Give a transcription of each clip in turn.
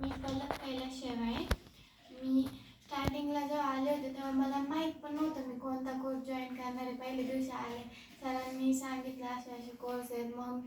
मी पलक कैलास शेवाळे मी स्टार्टिंगला जेव्हा आले होते तेव्हा मला माहीत पण नव्हतं मी कोणता कोर्स जॉईन करणार. आहे पहिले दिवशी आले सरांनी सांगितलं असे असे कोर्स आहेत. मग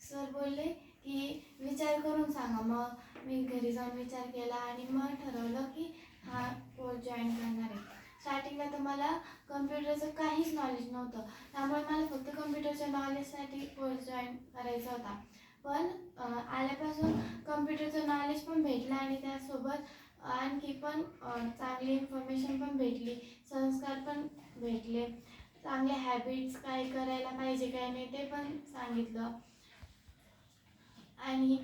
सर बोलले की विचार करून सांगा. मग मी घरी जाऊन विचार केला आणि मग ठरवलं की हा कोर्स जॉईन करणार आहे. स्टार्टिंगला तर मला कम्प्युटरचं काहीच नॉलेज नव्हतं. त्यामुळे मला फक्त कम्प्युटरच्या नॉलेजसाठी कोर्स जॉईन करायचा होता. पण आल्यापासून कम्प्युटरचं नॉलेज पण भेटलं आणि त्यासोबत आणखी पण चांगली इन्फॉर्मेशन पण भेटली संस्कार पण भेटले. चांगले हॅबिट्स काय करायला पाहिजे काय नाही ते पण सांगितलं. आणि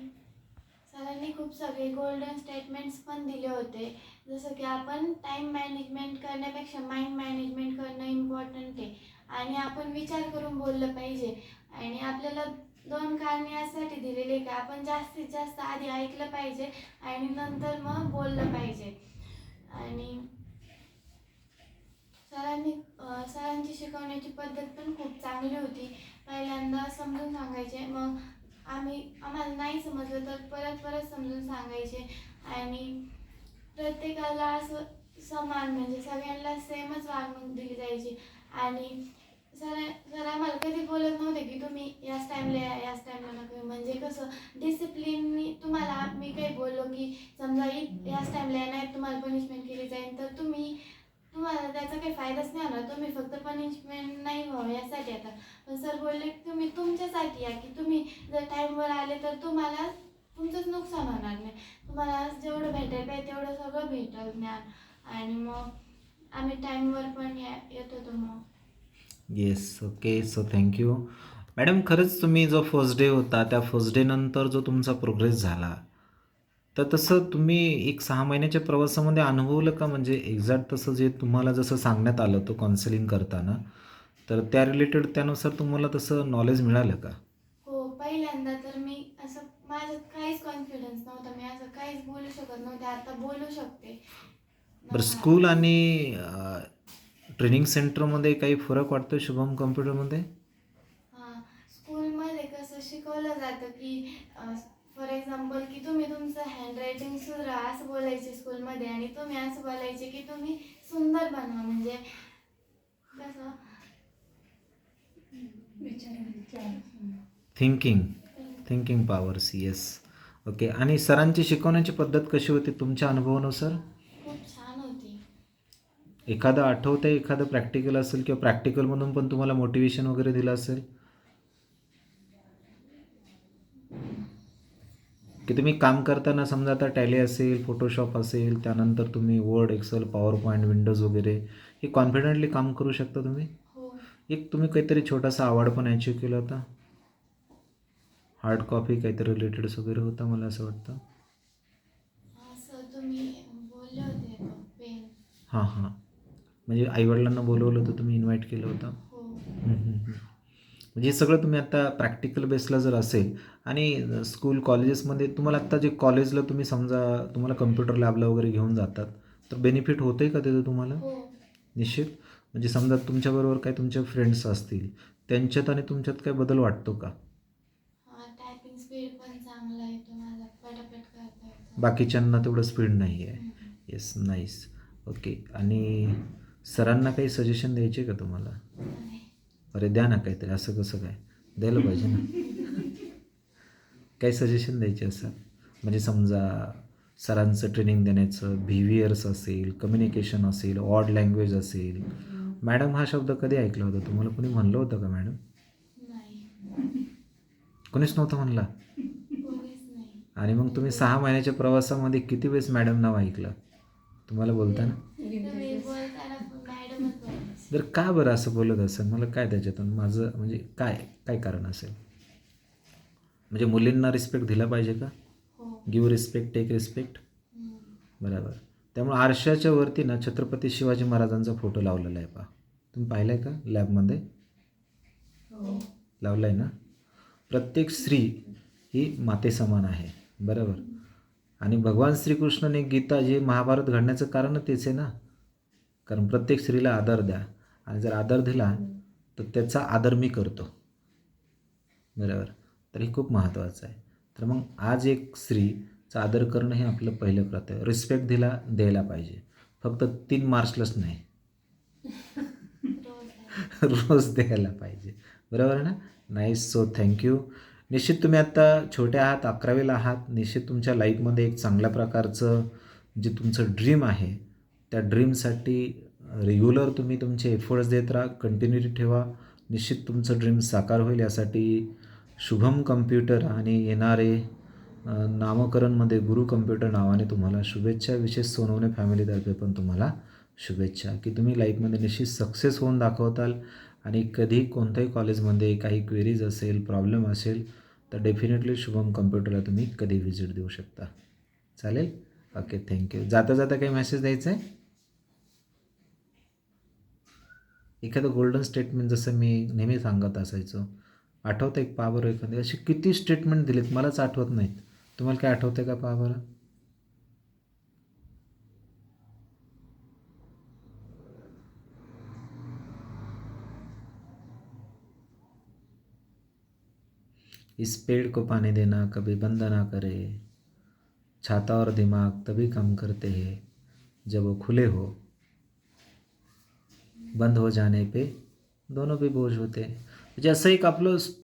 सरांनी खूप सगळे गोल्डन स्टेटमेंट्स पण दिले होते. जसं की आपण टाईम मॅनेजमेंट करण्यापेक्षा माइंड मॅनेजमेंट करणं इम्पॉर्टंट आहे. आणि आपण विचार करून बोललं पाहिजे. आणि आपल्याला दोन कारणे यासाठी दिलेले की? आपण जास्तीत जास्त आधी ऐकलं पाहिजे आणि नंतर मग बोललं पाहिजे. आणि सरांनी सरांची शिकवण्याची पद्धत पण खूप चांगली होती. पहिल्यांदा समजून सांगायचे. मग आम्ही आम्हाला नाही समजलं तर परत परत समजून सांगायचे. आणि प्रत्येकाला असं समान म्हणजे सगळ्यांना सेमच वागणूक दिली जायची. आणि सर सर आम्हाला कधी बोल नव्हते की तुम्ही याच टाईमला या याच टाईमला नका येऊ. म्हणजे कसं डिसिप्लिननी तुम्हाला मी काही बोललो की समजा याच टाईमला नाही तुम्हाला पनिशमेंट केली जाईल तर तुम्ही तुम्हाला त्याचा काही फायदाच नाही होणार. तुम्ही फक्त पनिशमेंट नाही व्हावं यासाठी आता. पण सर बोलले की तुम्ही तुमच्यासाठी या की तुम्ही जर टाईमवर आले तर तुम्हाला तुमचंच नुकसान होणार नाही. तुम्हाला जेवढं भेटेल पाहिजे तेवढं सगळं भेटल ज्ञान. आणि मग आम्ही टाईमवर पण या येत होतो मग. Yes okay so thank you madam खरंच तुम्ही जो फर्स्ट डे होता त्या फर्स्ट डे नंतर जो तुमचा प्रोग्रेस झाला तर तसं तुम्ही एक सहा महिन्याच्या प्रवासामध्ये अनुभवलं का? म्हणजे एक्झॅक्ट तसं जे तुम्हाला जसं सांगण्यात आलं तो काउन्सिलिंग करताना तर त्या रिलेटेड त्यानुसार तुम्हाला तसं नॉलेज मिळालं का? हो पहिल्यांदा तर मी असं माझ्यात काहीच कॉन्फिडन्स नव्हता मी असं काहीच बोलू शकत नव्हते आता बोलू शकते. बरं स्कूल आणि ट्रेनिंग सेंटरमध्ये काही फरक वाटतो शुभम कम्प्युटरमध्ये शिकवलं जातं की फॉर एक्झाम्पल की तुम्ही तुमचं हँडरायटिंग सुधरा असं बोलायचे स्कूलमध्ये आणि तुम्ही असं बोलायचे की तुम्ही सुंदर बनवा. म्हणजे कसं? Thinking thinking powers yes okay आणि सरांची शिकवण्याची पद्धत कशी होती तुमच्या अनुभवानुसार? खूप छान होती. एखादं आठवतं एखादं प्रॅक्टिकल असेल किंवा प्रॅक्टिकलमधून पण तुम्हाला मोटिवेशन वगैरे दिलं असेल? की तुम्ही काम करताना समजा आता टॅली असेल फोटोशॉप असेल त्यानंतर तुम्ही Word Excel PowerPoint Windows वगैरे हे कॉन्फिडेंटली काम करू शकता तुम्ही? हो. एक तुम्ही काहीतरी छोटासा अवॉर्ड पण अचीव केला होता? हार्ड कॉपी काहीतरी रिलेटेड्स वगैरे होता मला असं वाटतं? हां हां. म्हणजे आईवडिलांना बोलवलं होतं तुम्ही इन्व्हाइट केलं होतं? म्हणजे हे सगळं तुम्ही आता प्रॅक्टिकल बेसला जर असेल आणि स्कूल कॉलेजेसमध्ये तुम्हाला आत्ता जे कॉलेजला तुम्ही समजा तुम्हाला कम्प्युटर लॅबला वगैरे घेऊन जातात तर बेनिफिट होतं आहे का त्याचं तुम्हाला? हो. निश्चित? म्हणजे समजा तुमच्याबरोबर काही तुमचे फ्रेंड्स असतील त्यांच्यात आणि तुमच्यात काय बदल वाटतो का? बाकीच्यांना तेवढं स्पीड नाही आहे येस नाईस ओके आणि सरांना काही सजेशन द्यायचे का तुम्हाला. अरे द्या ना काहीतरी असं कसं काय? द्यायला पाहिजे ना. काही सजेशन द्यायचे असं? म्हणजे समजा सरांचं ट्रेनिंग देण्याचं बिहेवियर्स असेल कम्युनिकेशन असेल ऑड लँग्वेज असेल. मॅडम हा शब्द कधी ऐकला होता? तुम्हाला कोणी म्हणलं होतं का मॅडम कोणीच नव्हतं म्हणला? आणि मग तुम्ही सहा महिन्याच्या प्रवासामध्ये किती वेळेस मॅडम नाव ऐकलं? तुम्हाला बोलताना? मॅडमच तर का बरं असं बोलत असेल? मला काय त्याच्यातून? माझं म्हणजे काय काय कारण असेल? म्हणजे मुलींना रिस्पेक्ट दिला पाहिजे का? हो. Give respect take respect. बरोबर. त्यामुळे आरशाच्या वरती ना छत्रपती शिवाजी महाराजांचा फोटो लावलेला आहे पहा. तुम्ही पाहिला आहे का लॅबमध्ये लावला आहे ना? प्रत्येक स्त्री ही माते समान आहे. बरोबर. आणि भगवान श्रीकृष्णाने गीता जे महाभारत घडण्याचं कारण तेच आहे ना? कारण प्रत्येक स्त्रीला आदर द्या. आणि जर आदर दिला तर त्याचा आदर मी करतो. बरोबर? तर हे खूप महत्त्वाचं आहे. तर मग आज एक स्त्रीचा आदर करणं हे आपलं पहिलं कर्तव्य रिस्पेक्ट दिला द्यायला पाहिजे. फक्त तीन मार्चलाच नाही. रोज द्यायला पाहिजे. बरोबर ना? नाही सो थँक्यू निश्चित तुम्ही आत्ता छोटे आहात अकरावीला आहात. निश्चित तुमच्या लाईफमध्ये एक चांगल्या प्रकारचं जे तुमचं ड्रीम आहे त्या ड्रीमसाठी रेग्युलर तुम्ही तुमचे एफर्ट्स देत राहा कंटिन्युटी ठेवा. निश्चित तुमचं ड्रीम साकार होईल. यासाठी शुभम कम्प्युटर आणि येणारे नामकरणमध्ये गुरु कम्प्युटर नावाने तुम्हाला शुभेच्छा. विशेष सोनवणे फॅमिलीतर्फे पण तुम्हाला शुभेच्छा. की तुम्ही लाईफमध्ये निश्चित सक्सेस होऊन दाखवताल. आणि कधी कोणत्याही कॉलेजमध्ये काही क्वेरीज असेल प्रॉब्लेम असेल तर डेफिनेटली शुभम कम्प्युटरला तुम्ही कधी व्हिजिट देऊ शकता. चालेल? ओके थँक्यू जाता जाता काही मेसेज द्यायचा आहे एखादं गोल्डन स्टेटमेंट जसं मी नेहमी सांगत असायचो आठवतं एक पहा बरं एखादी? अशी किती स्टेटमेंट दिलेत? मलाच आठवत नाहीत. तुम्हाला काय आठवतं का पहा बरं इस पेड़ को पानी देना कभी बंद ना करे छाता और दिमाग तभी काम करते हैं जब वो खुले हो। बंद हो जाने पे दोनों पे बोझ होते हैं। जैसे ही कपलो